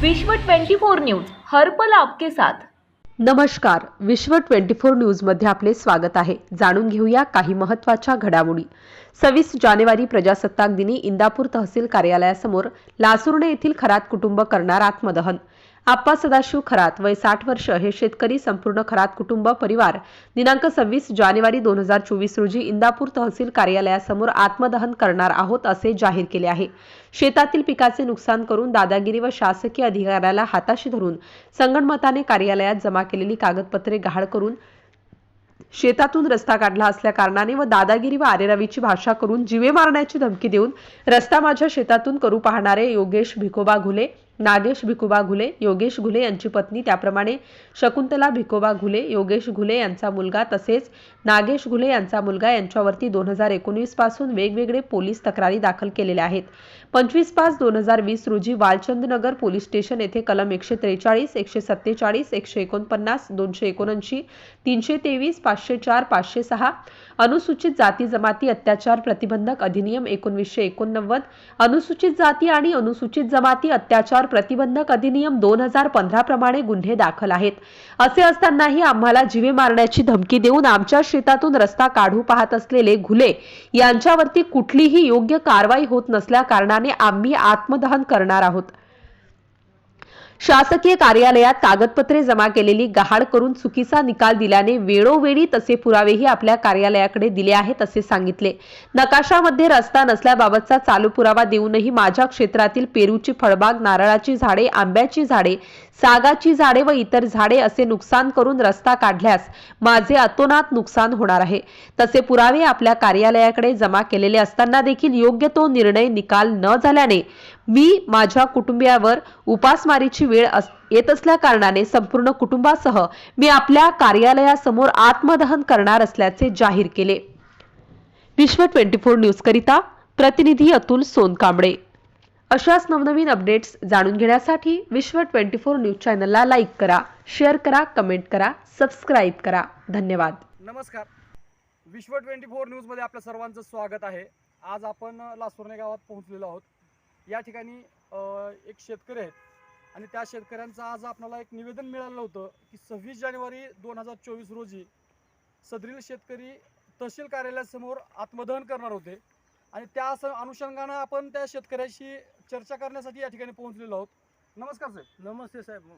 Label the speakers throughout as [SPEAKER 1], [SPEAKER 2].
[SPEAKER 1] विश्व 24 न्यूज हर्पल आपके साथ.
[SPEAKER 2] नमस्कार. विश्व 24 न्यूजमध्ये आपले स्वागत आहे. जाणून घेऊया काही महत्त्वाच्या घडामोडी. सव्वीस जानेवारी प्रजासत्ताक दिनी इंदापूर तहसील कार्यालयासमोर लासुर्णे येथील खरात कुटुंब करणार आत्मदहन. आप्पा सदाशिव खरात वय साठ वर्ष हे शेतकरी संपूर्ण खरात कुटुंब परिवार. दिनांक सव्वीस जानेवारी दोन हजार चोवीस रोजी इंदापूर तहसील कार्यालयासमोर आत्मदहन करणार आहोत असे जाहीर केले आहे. शेतातील पिकाचे नुकसान करून दादागिरी व शासकीय अधिकाऱ्याला हाताशी धरून संगणमताने कार्यालयात जमा केलेली कागदपत्रे गहाळ करून शेतातून रस्ता काढला असल्या कारणाने व दादागिरी व आरेरावीची भाषा करून जिवे मारण्याची धमकी देऊन रस्ता माझ्या शेतातून करू पाहणारे योगेश भिकोबा घुले नागेश भिकोबा घुले योगेश घुले यांची पत्नी. त्याप्रमाणे शकुंतला भिकोबा घुले योगेश घुले यांचा मुलगा तसेच नागेश घुले यांचा मुलगा यांच्यावरती दोन हजार एकोणवीसपासून वेगवेगळे पोलीस तक्रारी दाखल केलेल्या आहेत. पंचवीस पाच दोन हजार वीस रोजी वालचंदनगर पोलीस स्टेशन येथे कलम एकशे त्रेचाळीस एकशे सत्तेचाळीस एकशे एकोणपन्नास दोनशे एकोणऐंशी तीनशे तेवीस पाचशे चार पाचशे सहा अनुसूचित जाती जमाती अत्याचार प्रतिबंधक अधिनियम एकोणवीसशे एकोणनव्वद अनुसूचित जाती आणि अनुसूचित जमाती अत्याचार प्रतिबंधक अधिनियम दोन हजार पंधरा प्रमाणे गुन्हे दाखल आहेत. असे असतानाही आम्हाला जिवे मारण्याची धमकी देऊन आमच्या शेतातून रस्ता काढू पाहत असलेले घुले यांच्यावरती कुठलीही योग्य कारवाई होत नसल्या कारणाने आम्ही आत्मदहन करणार आहोत. शासकीय कार्यालयात कागदपत्रे जमा केलेली गहाळ करून चुकीचा निकाल दिल्याने वेळोवेळी तसे पुरावेही आपल्या कार्यालयाकडे दिले आहेत असे सांगितले. नकाशामध्ये रस्ता नसल्याबाबतचा चालू पुरावा देऊनही माझ्या क्षेत्रातील पेरूची फळबाग नारळाची झाडे आंब्याची झाडे सागाची झाडे व इतर झाडे असे नुकसान करून रस्ता काढल्यास माझे अतोनात नुकसान होणार आहे. तसे पुरावे आपल्या कार्यालयाकडे जमा केलेले असताना देखील योग्य तो निर्णय निकाल न झाल्याने मी माझ्या कुटुंबियावर उपासमारीची वेळ अस- येत असल्या कारणाने संपूर्ण कुटुंबासह मी आपल्या कार्यालयासमोर आत्मदहन करणार असल्याचे जाहीर केले. विश्व ट्वेंटी फोर न्यूज करिता प्रतिनिधी अतुल सोनकांबळे. अशाच नवनवीन अपडेट्स जाणून घेण्यासाठी विश्व ट्वेंटी फोर न्यूज चॅनलला लाईक करा शेअर करा कमेंट करा सबस्क्राईब करा. धन्यवाद.
[SPEAKER 3] नमस्कार. विश्व ट्वेंटी फोर न्यूजमध्ये आपल्या सर्वांचं स्वागत आहे. आज आपण लासुर्णे गावात पोहोचलेलो आहोत. या ठिकाणी एक शेतकरी आहेत. आणि त्या शेतकऱ्यांचं आज आपल्याला एक निवेदन मिळालं होतं की सव्वीस जानेवारी दोन हजार चोवीस रोजी सदरील शेतकरी तहसील कार्यालयासमोर आत्मदहन करणार होते. आणि त्या स- अनुषंगानं आपण त्या शेतकऱ्याशी चर्चा करण्यासाठी या ठिकाणी पोहोचलेलो आहोत. नमस्कार साहेब.
[SPEAKER 4] नमस्ते साहेब.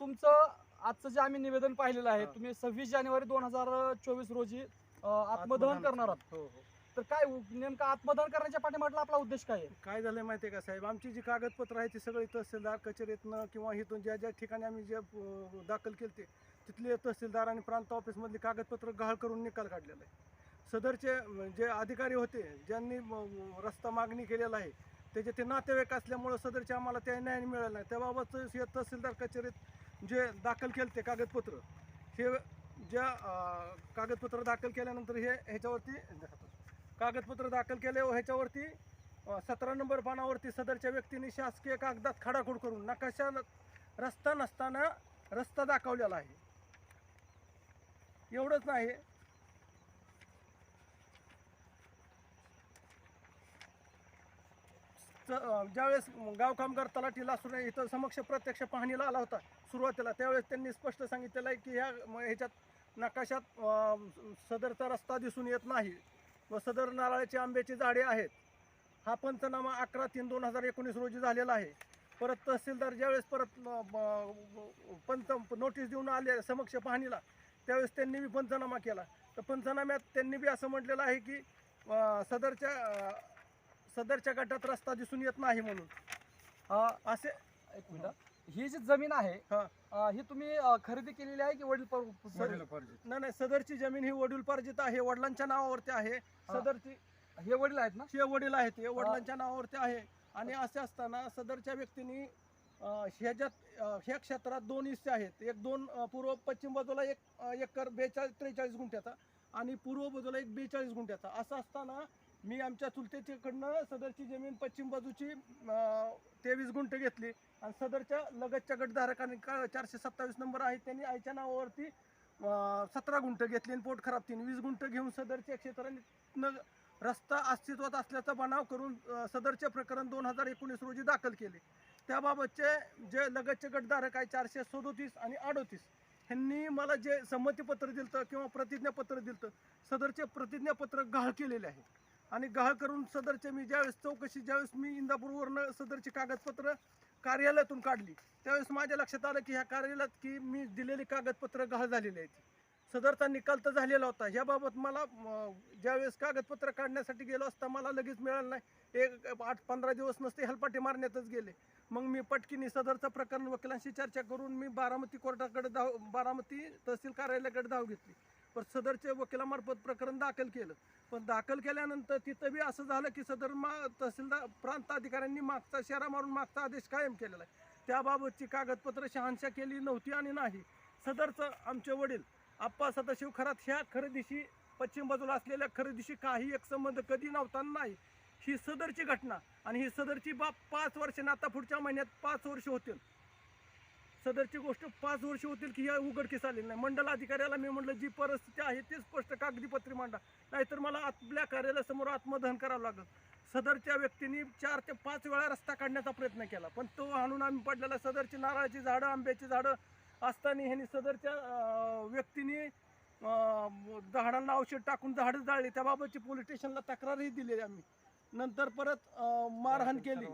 [SPEAKER 3] तुमचं आजचं जे आम्ही निवेदन पाहिलेलं आहे. तुम्ही सव्वीस जानेवारी दोन हजार चोवीस रोजी आत्मदहन. करणार आहात.
[SPEAKER 4] हो हो.
[SPEAKER 3] तर काय नेमका नेमकं करण्याच्या पाठीमागला आपला उद्देश काय आहे?
[SPEAKER 4] काय झालंय माहितीये का साहेब? आमची जी कागदपत्र आहे ती सगळी तहसीलदार कचेरीतनं किंवा इथून ज्या ज्या ठिकाणी आम्ही जे अं, दाखल केले तिथले तहसीलदार आणि प्रांत ऑफिसमधली कागदपत्र गहाळ करून निकाल काढलेला आहे. सदरचे अं, जे अधिकारी होते ज्यांनी अं, रस्ता मागणी केलेला आहे त्याचे ते नातेवाईक असल्यामुळं सदरचे आम्हाला त्या न्याय मिळाला नाही. त्याबाबत हे तहसीलदार कचेरीत जे दाखल केले ते कागदपत्र हे ज्या अं, कागदपत्र दाखल केल्यानंतर हे ह्याच्यावरती कागदपत्र दाखल केले व ह्याच्यावरती. सतरा नंबर पानावरती सदरच्या व्यक्तीने शासकीय कागदात खडाखोड करून नकाशा रस्ता नसताना रस्ता दाखवलेला आहे. एवढंच नाही. ज्यावेळेस गाव कामगार तलाठी लासून इथं समक्ष प्रत्यक्ष पाहणीला आला होता सुरुवातीला त्यावेळेस त्यांनी स्पष्ट सांगितलेलं आहे की ह्या ह्याच्यात नकाशात सदरचा रस्ता दिसून येत नाही. व सदर नारळाची आंब्याची झाडे आहेत. हा पंचनामा अकरा तीन दोन हजार एकोणीस रोजी झालेला आहे. परत तहसीलदार ज्यावेळेस परत पंच नोटीस देऊन आले समक्ष पाहणीला त्यावेळेस त्यांनी बी पंचनामा केला. तर पंचनाम्यात त्यांनी बी असं म्हटलेलं आहे की सदरच्या सदरच्या गटात रस्ता दिसून येत नाही म्हणून. असे
[SPEAKER 3] एक मिनिट ही जी जमीन आहे
[SPEAKER 4] हा.
[SPEAKER 3] अ, ही तुम्ही अ, खरेदी केलेली आहे की वडील पर-
[SPEAKER 4] नाही नाही सदरची जमीन ही वडीलपार्जित आहे वडिलांच्या नावावरती आहे. सदरची
[SPEAKER 3] हे वडील आहेत ना?
[SPEAKER 4] हे वडील आहेत हे. वडिलांच्या नावावरती आहे. आणि असे असताना सदरच्या व्यक्तींनी अं, ह्याच्यात अं, ह्या क्षेत्रात दोन हिस्से आहेत. एक दोन अं, पूर्व पश्चिम बाजूला एक अं, एकर बेचाळीस त्रेचाळीस गुंठ्याचा आणि पूर्व बाजूला एक बेचाळीस गुंठ्याचा. असं असताना मी आमच्या चुलतेच्याकडनं सदरची जमीन पश्चिम बाजूची तेवीस गुंठे घेतली. आणि सदरच्या लगतच्या गटधारकांनी का चारशे सत्तावीस नंबर आहे त्यांनी आईच्या नावावरती सतरा गुंठं घेतली आणि पोट खराब तीन. वीस गुंठं घेऊन सदरच्या क्षेत्राने रस्ता अस्तित्वात असल्याचा बनाव करून सदरचे प्रकरण दोन हजार एकोणीस रोजी दाखल केले. त्याबाबतचे जे लगतचे गटधारक आहे चारशे सदोतीस आणि अडोतीस ह्यांनी मला जे संमतीपत्र दिलं किंवा प्रतिज्ञापत्र दिलं सदरचे प्रतिज्ञापत्र गहाळ केलेले आहे आणि गहाळ करून सदरचे मी ज्यावेळेस चौकशी ज्यावेळेस मी इंदापूरवरनं सदरची कागदपत्र कार्यालयातून काढली त्यावेळेस माझ्या लक्षात आलं की ह्या कार्यालयात की मी दिलेली कागदपत्र गहाळ झालेली आहेत. सदरचा निकाल तर झालेला होता. याबाबत मला ज्यावेळेस कागदपत्र काढण्यासाठी गेलो असता मला लगेच मिळालं नाही. एक आठ पंधरा दिवस नसते हेलपाटे मारण्यातच गेले. मग मी पटकीने सदरचं प्रकरण वकिलांशी चर्चा करून मी बारामती कोर्टाकडे धाव बारामती तहसील कार्यालयाकडे धाव घेतली. पण सदरचे वकिलामार्फत प्रकरण दाखल केलं. पण दाखल केल्यानंतर तिथं बी असं झालं की सदर मा तहसीलदार प्रांत अधिकाऱ्यांनी मागचा शेरा मारून मागचा आदेश कायम केलेला आहे. त्याबाबतची कागदपत्र शहानशा केली नव्हती आणि नाही. सदरचं आमचे वडील आप्पा सदाशिव खरात ह्या खरेदीशी पश्चिम बाजूला असलेल्या खरेदीशी काही एक संबंध कधी नव्हता नाही. ही सदरची घटना आणि ही सदरची बाब पाच वर्षांनी आता पुढच्या महिन्यात पाच वर्ष होतील. सदरची गोष्ट पाच वर्ष होतील की या उघडकीस आलेली नाही. मंडल अधिकाऱ्याला मी म्हटलं जी परिस्थिती आहे ती स्पष्ट कागदीपत्री मांडा. नाहीतर मला आपल्या कार्यालयासमोर आत्मदहन करावं लागलं. सदरच्या व्यक्तीने चार ते पाच वेळा रस्ता काढण्याचा प्रयत्न केला पण तो आणून आम्ही पडलेला सदरची नारळाची झाडं आंब्याची झाडं असताना ह्यांनी सदरच्या व्यक्तीने झाडांना औषध टाकून झाडं जाळली. त्याबाबतची पोलीस स्टेशनला तक्रारही दिलेली आम्ही. नंतर परत मारहाण केली.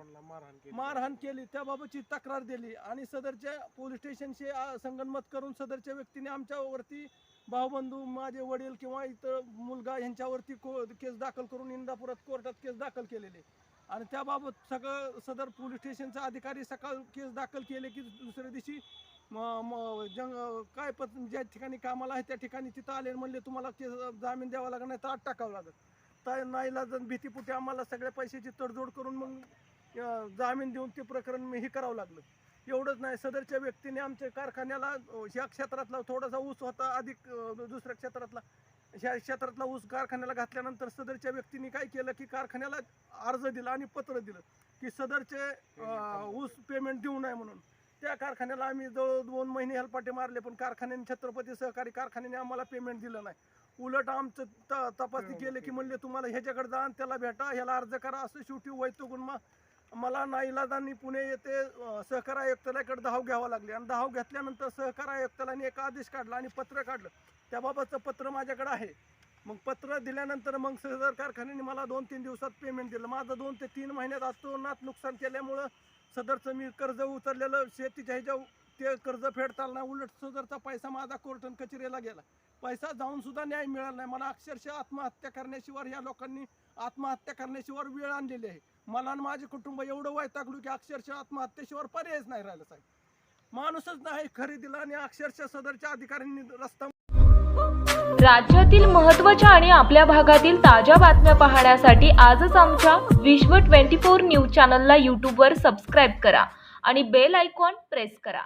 [SPEAKER 4] मारहाण केली. त्याबाबतची तक्रार दिली. आणि सदरच्या पोलीस स्टेशनशी संगनमत करून सदरच्या व्यक्तीने आमच्यावरती भाऊबंधू माझे वडील किंवा इतर मुलगा यांच्यावरती को केस दाखल करून इंदापुरात कोर्टात केस दाखल केलेले. आणि त्याबाबत सगळं सदर पोलीस स्टेशनचा अधिकारी सकाळ केस दाखल केले की दुसऱ्या दिवशी जंग काय पत ज्या ठिकाणी कामाला आहे त्या ठिकाणी तिथं आले म्हणले तुम्हाला केस जामीन द्यावा लागणार नाही तर आत टाकावं लागेल. तर नाहीला जण भीतीपुटी आम्हाला सगळ्या पैशाची तडजोड करून मग जामीन देऊन ते प्रकरण मी हे करावं लागलं. एवढंच नाही सदरच्या व्यक्तीने आमच्या कारखान्याला ह्या क्षेत्रातला थोडासा ऊस होता अधिक दुसऱ्या क्षेत्रातला ह्या क्षेत्रातला ऊस कारखान्याला घातल्यानंतर सदरच्या व्यक्तीने काय केलं की कारखान्याला अर्ज दिला आणि पत्र दिलं की सदरचे ऊस पेमेंट देऊ नये म्हणून. त्या कारखान्याला आम्ही जवळ दोन महिने हेलपाटे मारले पण कारखान्याने छत्रपती सहकारी कारखान्याने आम्हाला पेमेंट दिलं नाही. उलट आमचं त- तपासणी केली की म्हणले तुम्हाला ह्याच्याकडे जा आणि त्याला भेटा ह्याला अर्ज करा असं शेवटी वैतुकून मग मला नाईलाजांनी पुणे येथे सहकार आयुक्तालयाकडे धाव घ्यावं लागली. आणि धाव घेतल्यानंतर सहकार आयुक्तालयाने एक आदेश काढला आणि पत्र काढलं. त्याबाबतचं पत्र माझ्याकडे आहे. मग पत्र दिल्यानंतर मग सदर कारखान्याने मला दोन तीन दिवसात पेमेंट दिलं. माझं दोन ते तीन महिन्यात अतोनात नुकसान केल्यामुळं सदरचं मी कर्ज उचललेलं शेतीच्या ह्याच्या ते कर्ज फेडता आलं नाही उलट सदरचा पैसा माझा कोर्ट आणि कचेरीला गेला. पैसा जाऊन सुद्धा न्याय मिळाला नाही. मला अक्षरशः आत्महत्या करण्याशिवाय या लोकांनी आत्महत्या करण्याशिवाय वेळ आणलेली आहे. मला आणि माझे कुटुंब एवढं वैतागलो की अक्षरशः आत्महत्येशिवाय पर्यायच नाही राहिला साहेब. माणूसच नाही खरेदीला आणि अक्षरशः सदरच्या अधिकाऱ्यांनी रस्ता
[SPEAKER 1] राज्यातील महत्त्वाच्या आणि आपल्या भागातील ताज्या बातम्या पाहण्यासाठी आजच आमच्या विश्व 24 न्यूज चॅनलला यूट्यूबवर सबस्क्राईब करा आणि बेल आयकॉन प्रेस करा.